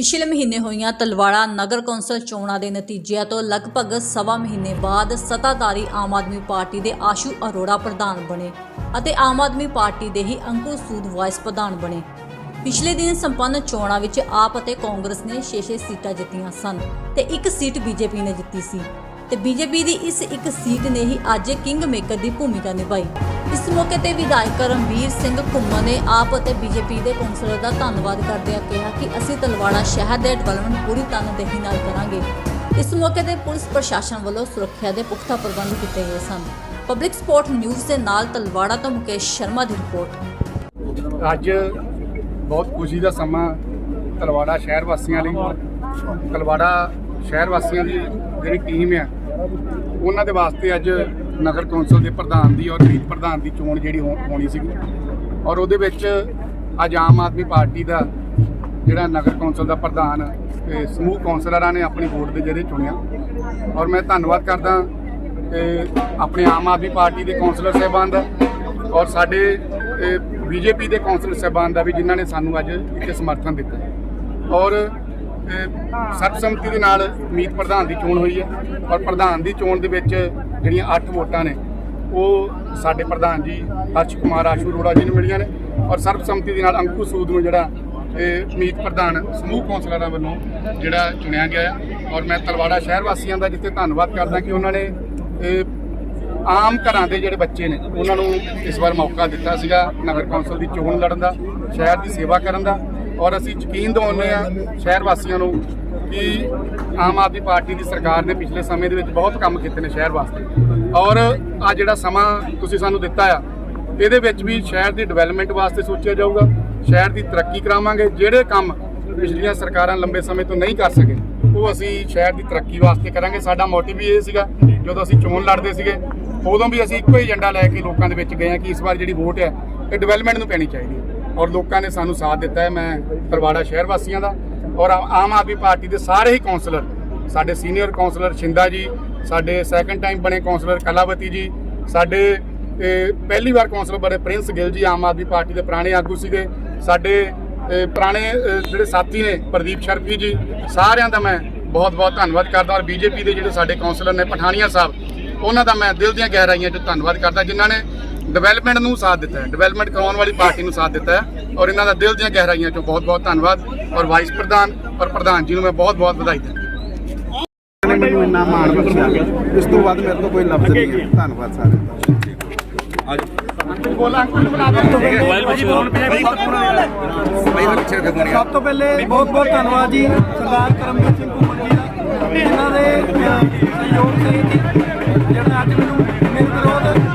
ਪਿਛਲੇ ਮਹੀਨੇ ਹੋਈਆਂ ਤਲਵਾੜਾ ਨਗਰ ਕੌਂਸਲ ਚੋਣਾਂ ਦੇ ਨਤੀਜਿਆਂ ਤੋਂ ਲਗਭਗ ਸਵਾ ਮਹੀਨੇ ਬਾਅਦ ਸੱਤਾਧਾਰੀ ਆਮ ਆਦਮੀ ਪਾਰਟੀ ਦੇ ਆਸ਼ੂ ਅਰੋੜਾ ਪ੍ਰਧਾਨ ਬਣੇ ਅਤੇ ਆਮ ਆਦਮੀ ਪਾਰਟੀ ਦੇ ਹੀ ਅੰਕੁਰ ਸੂਦ ਵਾਈਸ ਪ੍ਰਧਾਨ ਬਣੇ। ਪਿਛਲੇ ਦਿਨ ਸੰਪੰਨ ਚੋਣਾਂ ਵਿੱਚ ਆਪ ਅਤੇ ਕਾਂਗਰਸ ਨੇ 6-6 ਸੀਟਾਂ ਜਿੱਤੀਆਂ ਸਨ ਤੇ ਇੱਕ ਸੀਟ ਬੀਜੇਪੀ ਨੇ ਜਿੱਤੀ ਸੀ ਤੇ ਬੀਜੇਪੀ ਦੀ ਇਸ ਇੱਕ ਸੀਟ ਨੇ ਹੀ ਅੱਜ ਕਿੰਗ ਮੇਕਰ ਦੀ ਭੂਮਿਕਾ ਨਿਭਾਈ। ਇਸ ਮੌਕੇ ਤੇ ਵਿਧਾਇਕ ਰਣਵੀਰ ਸਿੰਘ ਘੁੰਮਣ ਨੇ ਆਪ ਅਤੇ ਬੀਜੇਪੀ ਦੇ ਕੌਂਸਲਰ ਦਾ ਧੰਨਵਾਦ ਕਰਦਿਆਂ ਕਿਹਾ ਕਿ ਅਸੀਂ ਤਲਵਾੜਾ ਸ਼ਹਿਰ ਦੇ ਡਿਵੈਲਪਮੈਂਟ ਪੂਰੀ ਤਨਦੇਹੀ ਨਾਲ ਕਰਾਂਗੇ। ਇਸ ਮੌਕੇ ਤੇ ਪੁਲਿਸ ਪ੍ਰਸ਼ਾਸਨ ਵੱਲੋਂ ਸੁਰੱਖਿਆ ਦੇ ਪੁਖਤਾ ਪ੍ਰਬੰਧ ਕੀਤੇ ਗਏ ਸਨ। ਪਬਲਿਕ ਸਪੋਰਟ ਨਿਊਜ਼ ਦੇ ਨਾਲ ਤਲਵਾੜਾ ਤੋਂ ਮੁਕੇਸ਼ ਸ਼ਰਮਾ ਦੀ ਰਿਪੋਰਟ। ਅੱਜ ਬਹੁਤ ਖੁਸ਼ੀ ਦਾ ਸਮਾਂ ਤਲਵਾੜਾ ਸ਼ਹਿਰ ਵਾਸੀਆਂ ਲਈ। ਤਲਵਾੜਾ ਸ਼ਹਿਰ ਵਾਸੀਆਂ ਦੀ ਜਿਹੜੀ ਟੀਮ ਆ, ਉਹਨਾਂ ਦੇ ਵਾਸਤੇ ਅੱਜ ਨਗਰ ਕੌਂਸਲ ਦੇ ਪ੍ਰਧਾਨ ਦੀ ਔਰ ਮੀਤ ਪ੍ਰਧਾਨ ਦੀ ਚੋਣ ਜਿਹੜੀ ਹੋ- ਹੋਣੀ ਸੀਗੀ। ਔਰ ਉਹਦੇ ਵਿੱਚ ਅੱਜ ਆਮ ਆਦਮੀ ਪਾਰਟੀ ਦਾ ਜਿਹੜਾ ਨਗਰ ਕੌਂਸਲ ਦਾ ਪ੍ਰਧਾਨ ਤੇ ਸਮੂਹ ਕੌਂਸਲਰਾਂ ਨੇ ਆਪਣੀ ਵੋਟ ਦੇ ਜਿਹੜੇ ਚੁਣਿਆ। ਔਰ ਮੈਂ ਧੰਨਵਾਦ ਕਰਦਾ ਤੇ ਆਪਣੇ ਆਮ ਆਦਮੀ ਪਾਰਟੀ ਦੇ ਕੌਂਸਲਰ ਸਾਹਿਬਾਨ ਦਾ ਔਰ ਸਾਡੇ ਬੀਜੇਪੀ ਦੇ ਕੌਂਸਲਰ ਸਾਹਿਬਾਨ ਦਾ ਵੀ ਜਿਨ੍ਹਾਂ ਨੇ ਸਾਨੂੰ ਅੱਜ ਇੱਥੇ ਸਮਰਥਨ ਦਿੱਤਾ। ਔਰ ਸਰਬਸੰਮਤੀ ਦੇ ਨਾਲ ਮੀਤ ਪ੍ਰਧਾਨ ਦੀ ਚੋਣ ਹੋਈ ਹੈ। ਔਰ ਪ੍ਰਧਾਨ ਦੀ ਚੋਣ ਦੇ ਵਿੱਚ ਜਿਹੜੀਆਂ 8 ਵੋਟਾਂ ਨੇ, ਉਹ ਸਾਡੇ ਪ੍ਰਧਾਨ ਜੀ ਹਰਸ਼ ਕੁਮਾਰ, ਆਸ਼ੂ ਅਰੋੜਾ ਜੀ ਨੂੰ ਮਿਲੀਆਂ ਨੇ ਔਰ ਸਰਬਸੰਮਤੀ ਦੇ ਨਾਲ ਅੰਕੂ ਸੂਦ ਨੂੰ ਜਿਹੜਾ ਇਹ ਮੀਤ ਪ੍ਰਧਾਨ ਸਮੂਹ ਕੌਂਸਲਰਾਂ ਵੱਲੋਂ ਜਿਹੜਾ ਚੁਣਿਆ ਗਿਆ ਹੈ ਔਰ ਮੈਂ ਤਲਵਾੜਾ ਸ਼ਹਿਰ ਵਾਸੀਆਂ ਦਾ ਜਿੱਥੇ ਧੰਨਵਾਦ ਕਰਦਾ ਕਿ ਉਹਨਾਂ ਨੇ ਇਹ ਆਮ ਘਰਾਂ ਦੇ ਜਿਹੜੇ ਬੱਚੇ ਨੇ, ਉਹਨਾਂ ਨੂੰ ਇਸ ਵਾਰ ਮੌਕਾ ਦਿੱਤਾ ਸੀਗਾ ਨਗਰ ਕੌਂਸਲ ਦੀ ਚੋਣ ਲੜਨ ਦਾ, ਸ਼ਹਿਰ ਦੀ ਸੇਵਾ ਕਰਨ ਦਾ। ਔਰ ਅਸੀਂ ਯਕੀਨ ਦਿਵਾਉਂਦੇ ਆ ਸ਼ਹਿਰ ਵਾਸੀਆਂ ਨੂੰ ਕਿ ਆਮ ਆਦਮੀ ਪਾਰਟੀ ਦੀ ਸਰਕਾਰ ਨੇ ਪਿਛਲੇ ਸਮੇਂ ਦੇ ਵਿੱਚ ਬਹੁਤ ਕੰਮ ਕੀਤੇ ਨੇ ਸ਼ਹਿਰ ਵਾਸਤੇ। ਔਰ ਆ ਜਿਹੜਾ ਸਮਾਂ ਤੁਸੀਂ ਸਾਨੂੰ ਦਿੱਤਾ ਆ, ਇਹਦੇ ਵਿੱਚ ਵੀ ਸ਼ਹਿਰ ਦੀ ਡਿਵੈਲਪਮੈਂਟ ਵਾਸਤੇ ਸੋਚਿਆ ਜਾਊਗਾ, ਸ਼ਹਿਰ ਦੀ ਤਰੱਕੀ ਕਰਾਵਾਂਗੇ, ਜਿਹੜੇ ਕੰਮ ਪਿਛਲੀਆਂ ਸਰਕਾਰਾਂ ਲੰਬੇ ਸਮੇਂ ਤੋਂ ਨਹੀਂ ਕਰ ਸਕੇ, ਉਹ ਅਸੀਂ ਸ਼ਹਿਰ ਦੀ ਤਰੱਕੀ ਵਾਸਤੇ ਕਰਾਂਗੇ। ਸਾਡਾ ਮੋਟਿਵ ਵੀ ਇਹ ਸੀਗਾ, ਜਦੋਂ ਅਸੀਂ ਚੋਣ ਲੜਦੇ ਸੀਗੇ, ਉਦੋਂ ਵੀ ਅਸੀਂ ਇੱਕੋ ਹੀ ਏਜੰਡਾ ਲੈ ਕੇ ਲੋਕਾਂ ਦੇ ਵਿੱਚ ਗਏ ਹਾਂ ਕਿ ਇਸ ਵਾਰ ਜਿਹੜੀ ਵੋਟ ਹੈ ਇਹ ਡਿਵੈਲਪਮੈਂਟ ਨੂੰ ਪੈਣੀ ਚਾਹੀਦੀ ਹੈ। ਔਰ ਲੋਕਾਂ ਨੇ ਸਾਨੂੰ ਸਾਥ ਦਿੱਤਾ ਹੈ, ਮੈਂ ਪਰਵਾੜਾ ਸ਼ਹਿਰ ਵਾਸੀਆਂ ਦਾ ਔਰ ਆ- ਆਮ ਆਦਮੀ ਪਾਰਟੀ ਦੇ ਸਾਰੇ ਹੀ ਕਾਉਂਸਲਰ ਸਾਡੇ ਸੀਨੀਅਰ ਕਾਉਂਸਲਰ ਸ਼ਿੰਦਾ ਜੀ, ਸਾਡੇ ਸੈਕੰਡ ਟਾਈਮ ਬਣੇ ਕਾਉਂਸਲਰ ਕਲਾਵਤੀ ਜੀ, ਸਾਡੇ ਪਹਿਲੀ ਵਾਰ ਕਾਉਂਸਲਰ ਬਣੇ ਪ੍ਰਿੰਸ ਗਿੱਲ ਜੀ ਆਮ ਆਦਮੀ ਪਾਰਟੀ ਦੇ ਪੁਰਾਣੇ ਆਗੂ ਸੀਗੇ, ਸਾਡੇ ਪੁਰਾਣੇ ਜਿਹੜੇ ਸਾਥੀ ਨੇ ਪ੍ਰਦੀਪ ਸ਼ਰਫੀ ਜੀ, ਸਾਰਿਆਂ ਦਾ ਮੈਂ ਬਹੁਤ ਬਹੁਤ ਧੰਨਵਾਦ ਕਰਦਾ ਔਰ ਬੀਜੇਪੀ ਦੇ ਜਿਹੜੇ ਸਾਡੇ ਕਾਉਂਸਲਰ ਨੇ, ਪਠਾਨੀਆ ਸਾਹਿਬ, ਉਹਨਾਂ ਦਾ ਮੈਂ ਦਿਲ ਦੀਆਂ ਗਹਿਰਾਈਆਂ 'ਚ ਧੰਨਵਾਦ ਕਰਦਾ, ਜਿਨ੍ਹਾਂ ਨੇ ਡਿਵੈਲਪਮੈਂਟ ਨੂੰ ਸਾਥ ਦਿੱਤਾ ਹੈ। ਡਿਵੈਲਪਮੈਂਟ ਕਰਾਉਣ ਵਾਲੀ ਪਾਰਟੀ ਨੂੰ ਸਾਥ ਦਿੱਤਾ ਹੈ ਔਰ ਇਹਨਾਂ ਦਾ ਦਿਲ ਦੀਆਂ ਗਹਿਰਾਈਆਂ 'ਚੋਂ ਬਹੁਤ ਬਹੁਤ ਧੰਨਵਾਦ ਔਰ ਵਾਈਸ ਪ੍ਰਧਾਨ ਔਰ ਪ੍ਰਧਾਨ ਜੀ ਨੂੰ ਮੈਂ ਬਹੁਤ ਬਹੁਤ ਵਧਾਈ ਦਿੰਦਾ ਨੇ ਮੈਨੂੰ ਇੰਨਾ ਮਾਣ ਬਖਸ਼ਿਆ ਇਸ ਤੋਂ ਬਾਅਦ ਮੇਰੇ ਤੋਂ ਕੋਈ ਲਫ਼ਜ਼ ਨਹੀਂ ਹੈ। ਧੰਨਵਾਦ ਸਾਰਿਆਂ ਦਾ। ਸਭ ਤੋਂ ਪਹਿਲੇ ਬਹੁਤ ਬਹੁਤ ਧੰਨਵਾਦ ਜੀ ਸਰਦਾਰ ਕਰਮਜੀਤ ਸਿੰਘ ਘੁੰਮਣ ਜੀ ਦਾ ਇਹਨਾਂ ਦੇ ਅਹ, ਸਹਿਯੋਗ ਤੇ ਜਿਹੜਾ ਅੱਜ ਮੈਨੂੰ